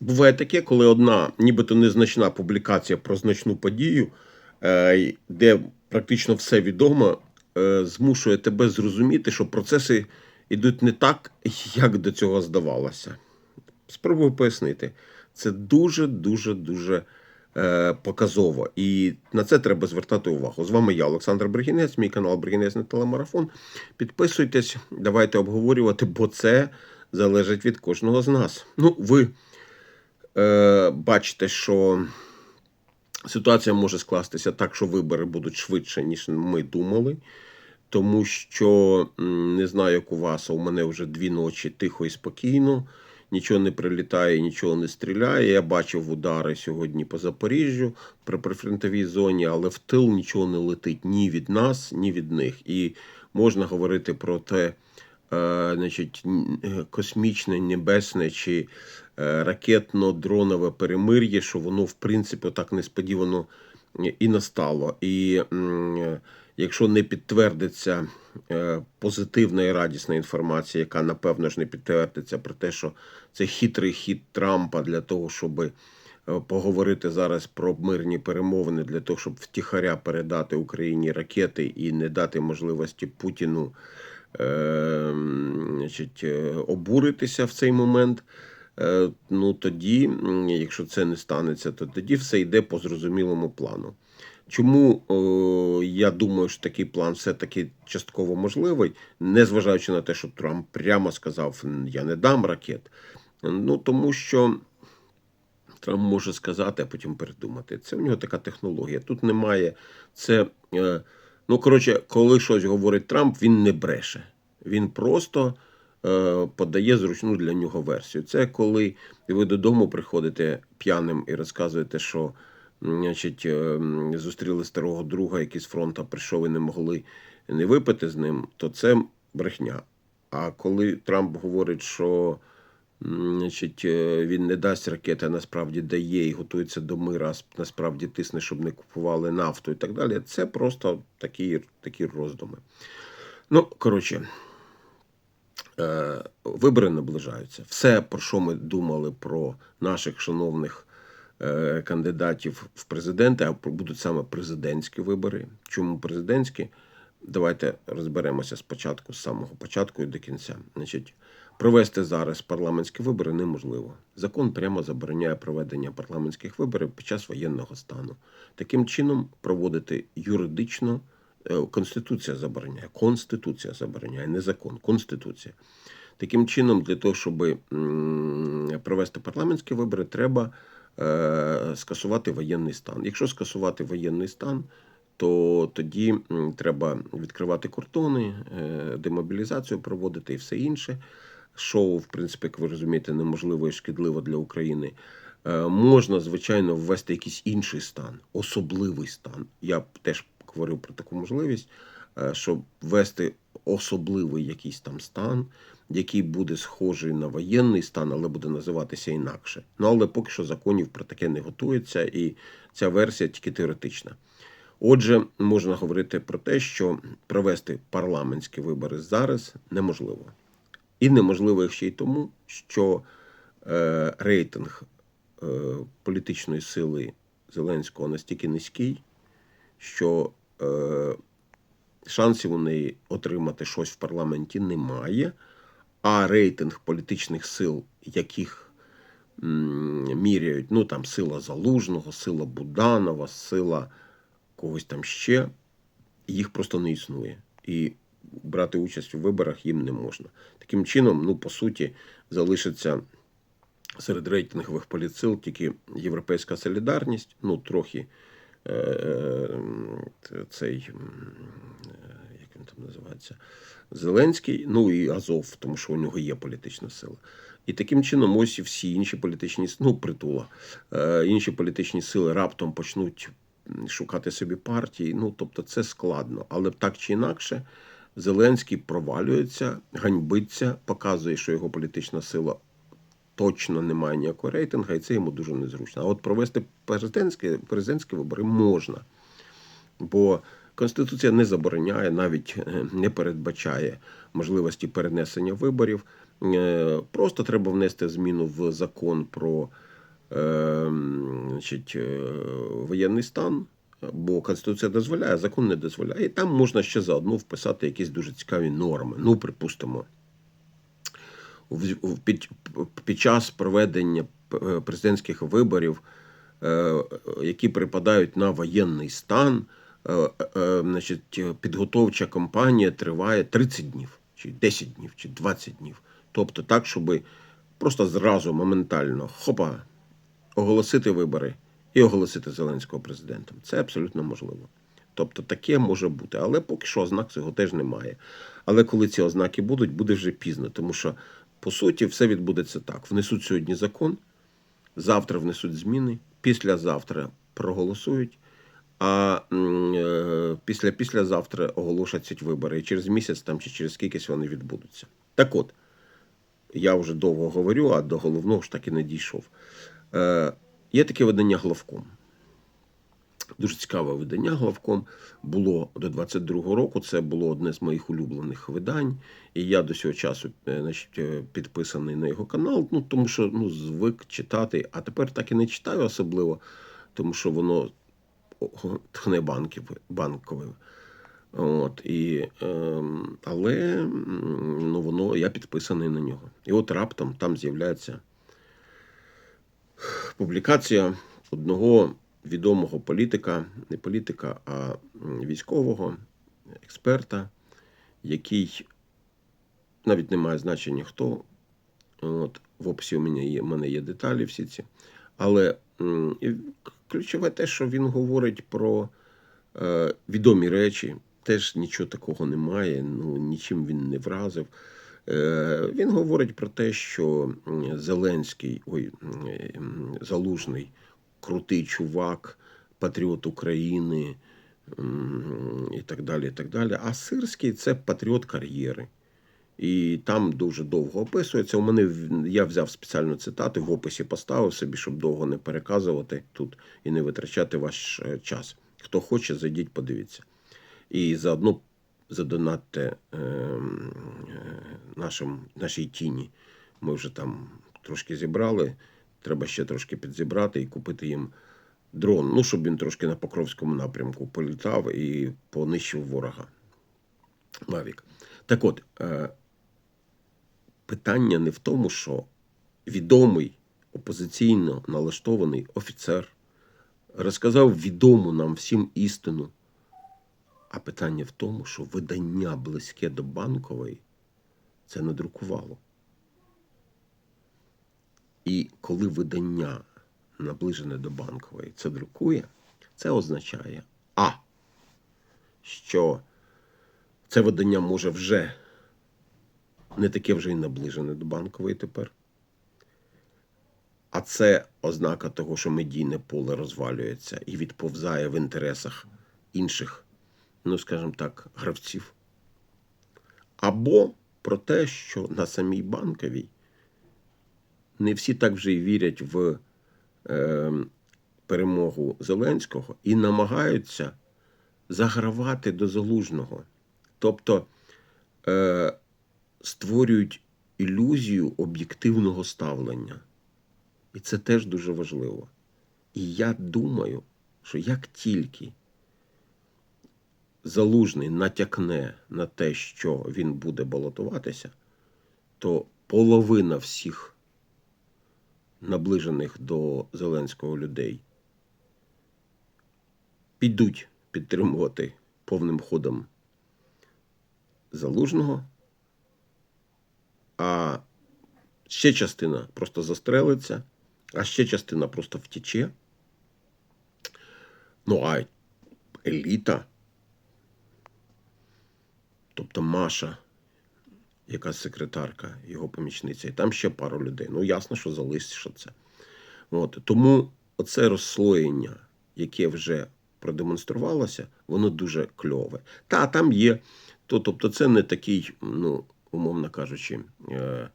Буває таке, коли одна, нібито незначна публікація про значну подію, е, де практично все відомо, е, змушує тебе зрозуміти, що процеси йдуть не так, як до цього здавалося. Спробую пояснити. Це дуже, дуже, дуже е, показово. І на це треба звертати увагу. З вами я, Олександр Бригінець, мій канал Бригінець на телемарафон. Підписуйтесь, давайте обговорювати, бо це залежить від кожного з нас. Ну, ви е, бачите, що ситуація може скластися так, що вибори будуть швидше, ніж ми думали. Тому що не знаю, як у вас, а у мене вже дві ночі тихо і спокійно. Нічого не прилітає, нічого не стріляє. Я бачив удари сьогодні по Запоріжжю при прифронтовій зоні, але в тил нічого не летить ні від нас, ні від них. І можна говорити про те, е, значить, е, космічне, небесне чи ракетно-дронове перемир'я, що воно, в принципі, так несподівано і настало. І е, якщо не підтвердиться е, позитивна і радісна інформація, яка напевно ж не підтвердиться про те, що це хитрий хід Трампа для того, щоб е, поговорити зараз про мирні перемовини, для того, щоб втіхаря передати Україні ракети і не дати можливості Путіну е, значить, е, обуритися в цей момент. Е, Ну тоді, якщо це не станеться, то тоді все йде по зрозумілому плану. Чому е, я думаю, що такий план все-таки частково можливий, незважаючи на те, що Трамп прямо сказав, я не дам ракет. Ну тому що Трамп може сказати, а потім передумати. Це в нього така технологія. Тут немає це. Е, ну, коротше, коли щось говорить Трамп, він не бреше. Він просто подає зручну для нього версію. Це коли ви додому приходите п'яним і розказуєте, що значить, е, зустріли старого друга, який з фронту прийшов і не могли не випити з ним, то це брехня. А коли Трамп говорить, що значить, е, він не дасть ракети, а насправді дає і готується до мира, насправді тисне, щоб не купували нафту і так далі, це просто такі, такі роздуми. Ну, коротше, е, вибори наближаються. Все, про що ми думали про наших шановних е, кандидатів в президенти, а будуть саме президентські вибори. Чому президентські? Давайте розберемося спочатку, з самого початку і до кінця. Значить, провести зараз парламентські вибори неможливо. Закон прямо забороняє проведення парламентських виборів під час воєнного стану. Таким чином, проводити юридично е, Конституція забороняє. Конституція забороняє, не закон, Конституція. Таким чином, для того, щоб провести парламентські вибори, треба е, скасувати воєнний стан. Якщо скасувати воєнний стан, то тоді треба відкривати кордони, е, демобілізацію проводити і все інше. Що, в принципі, як ви розумієте, неможливо і шкідливо для України. Е, Можна, звичайно, ввести якийсь інший стан, особливий стан. Я теж говорив про таку можливість, е, щоб ввести особливий якийсь там стан, який буде схожий на воєнний стан, але буде називатися інакше. Ну але поки що законів про таке не готується, і ця версія тільки теоретична. Отже, можна говорити про те, що провести парламентські вибори зараз неможливо. І неможливо ще й тому, що е, рейтинг е, політичної сили Зеленського настільки низький, що шансів у неї отримати щось в парламенті немає, а рейтинг політичних сил, яких міряють, ну там сила Залужного, сила Буданова, сила когось там ще, їх просто не існує. І брати участь у виборах їм не можна. Таким чином, ну, по суті, залишиться серед рейтингових політсил тільки Європейська солідарність, ну, трохи е, е, цей, е, як він там називається, Зеленський, ну і Азов, тому що у нього є політична сила. І таким чином, ось і всі інші політичні ну, притула, е, інші політичні сили раптом почнуть шукати собі партії. Ну, тобто, це складно. Але так чи інакше, Зеленський провалюється, ганьбиться, показує, що його політична сила точно не має ніякого рейтингу, і це йому дуже незручно. А от провести президентські, президентські вибори можна. Бо Конституція не забороняє, навіть е, не передбачає можливості перенесення виборів. Е, Просто треба внести зміну в закон про е, значить, воєнний стан, бо Конституція дозволяє, закон не дозволяє. І там можна ще заодно вписати якісь дуже цікаві норми. Ну, припустимо, під, під час проведення е, президентських виборів, е, які припадають на воєнний стан, е, значить, підготовча кампанія триває 30 днів, чи 10 днів, чи 20 днів. Тобто так, щоб просто зразу моментально хопа, оголосити вибори і оголосити Зеленського президентом. Це абсолютно можливо. Тобто таке може бути, але поки що ознак цього теж немає. Але коли ці ознаки будуть, буде вже пізно, тому що по суті все відбудеться так: внесуть сьогодні закон, завтра внесуть зміни, післязавтра проголосують, а е, після післязавтра оголошать ці вибори. І через місяць там чи через скількись вони відбудуться. Так от, я вже довго говорю, а до головного ж так і не дійшов. Е, є таке видання главком. Дуже цікаве видання главком було до 22-го року. Це було одне з моїх улюблених видань. І я до цього часу е, значить, е, підписаний на його канал, ну тому що ну, звик читати, а тепер так і не читаю особливо, тому що воно тхне банків, банкове. От, і, ем, але ну, воно, я підписаний на нього. І от раптом там з'являється публікація одного відомого політика, не політика, а військового експерта, який навіть не має значення хто. От, в описі у мене є, у мене є деталі всі ці. Але ключове те, що він говорить про е, відомі речі, теж нічого такого немає, ну, нічим він не вразив. Е, Він говорить про те, що Зеленський, ой, Залужний, крутий чувак, патріот України і так далі. і так далі. А Сирський це патріот кар'єри. І там дуже довго описується. У мене я взяв спеціальну цитату, в описі поставив собі, щоб довго не переказувати тут і не витрачати ваш е, час. Хто хоче, зайдіть, подивіться. І заодно задонатьте е, е, нашим, нашій тіні. Ми вже там трошки зібрали. Треба ще трошки підзібрати і купити їм дрон. Ну, щоб він трошки на Покровському напрямку політав і понищив ворога. Мавік. Так от, е, питання не в тому, що відомий опозиційно налаштований офіцер розказав відому нам всім істину. А питання в тому, що видання близьке до банкової це надрукувало. І коли видання наближене до банкової це друкує, це означає А, що це видання може вже не таке вже й наближене до банкової тепер. А це ознака того, що медійне поле розвалюється і відповзає в інтересах інших, ну скажімо так, гравців. Або про те, що на самій банковій не всі так вже й вірять в е, перемогу Зеленського і намагаються загравати до залужного. Тобто е, створюють ілюзію об'єктивного ставлення. І це теж дуже важливо. І я думаю, що як тільки залужний натякне на те, що він буде балотуватися, то половина всіх наближених до Зеленського людей підуть підтримувати повним ходом залужного, а ще частина просто застрелиться, а ще частина просто втече. Ну, а еліта, тобто Маша, яка секретарка, його помічниця, і там ще пару людей. Ну, ясно, що залишиться. От. Тому оце розслоєння, яке вже продемонструвалося, воно дуже кльове. Та там є. То, тобто, це не такий, ну, умовно кажучи, е,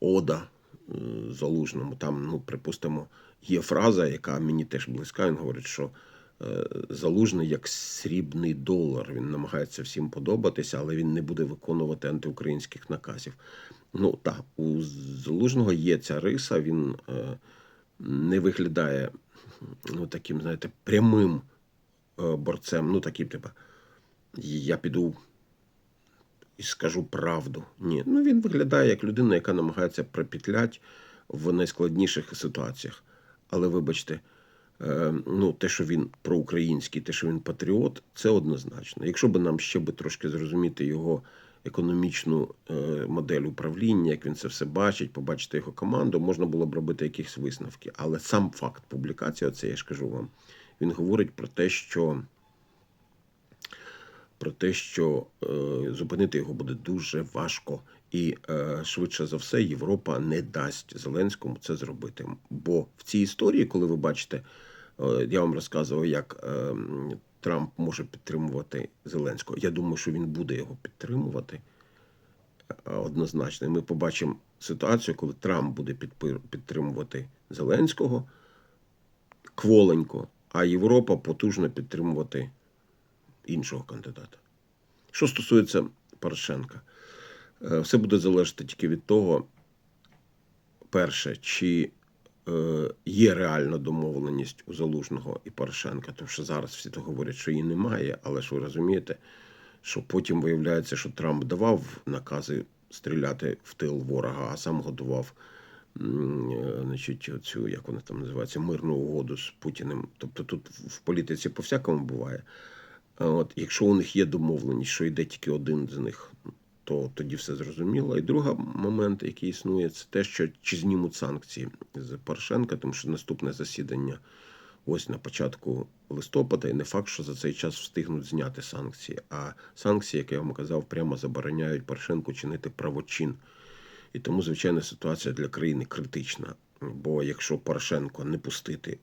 ода е, залужному. Там, ну, припустимо, є фраза, яка мені теж близька. Він говорить, що залужний як срібний долар. Він намагається всім подобатися, але він не буде виконувати антиукраїнських наказів. Ну так, у залужного є ця риса, він е, не виглядає ну, таким, знаєте, прямим е, борцем. Ну, таким, типу, я піду і скажу правду. Ні. Ну він виглядає як людина, яка намагається пропетлять в найскладніших ситуаціях. Але вибачте, е, ну, те, що він проукраїнський, те, що він патріот, це однозначно. Якщо б нам ще би трошки зрозуміти його економічну е, модель управління, як він це все бачить, побачити його команду, можна було б робити якісь висновки. Але сам факт публікації, оце я ж кажу вам, він говорить про те, що про те, що е, зупинити його буде дуже важко, і е, швидше за все Європа не дасть Зеленському це зробити. Бо в цій історії, коли ви бачите, е, я вам розказував, як е, Трамп може підтримувати Зеленського. Я думаю, що він буде його підтримувати однозначно. Ми побачимо ситуацію, коли Трамп буде підтримувати Зеленського кволенько, а Європа потужно підтримувати іншого кандидата. Що стосується Порошенка, все буде залежати тільки від того, перше, чи е, є реальна домовленість у Залужного і Порошенка, тому що зараз всі то говорять, що її немає, але ж ви розумієте, що потім виявляється, що Трамп давав накази стріляти в тил ворога, а сам готував е, значить, цю, як вона там називається, мирну угоду з Путіним. Тобто тут в політиці по-всякому буває. А От, якщо у них є домовленість, що йде тільки один з них, то тоді все зрозуміло. І другий момент, який існує, це те, що чи знімуть санкції з Порошенка, тому що наступне засідання ось на початку листопада, і не факт, що за цей час встигнуть зняти санкції. А санкції, як я вам казав, прямо забороняють Порошенку чинити правочин. І тому, звичайно, ситуація для країни критична. Бо якщо Порошенко не пустити,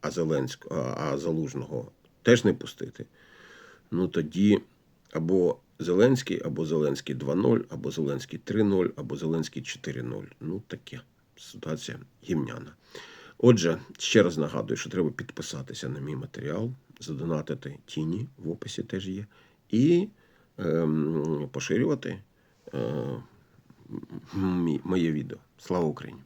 а Зеленського, а Залужного теж не пустити, ну тоді або Зеленський, або Зеленський 2-0, або Зеленський 3-0, або Зеленський 4-0. Ну таке ситуація гімняна. Отже, ще раз нагадую, що треба підписатися на мій матеріал, задонатити тіні в описі теж є, і ем, поширювати е, моє відео. Слава Україні!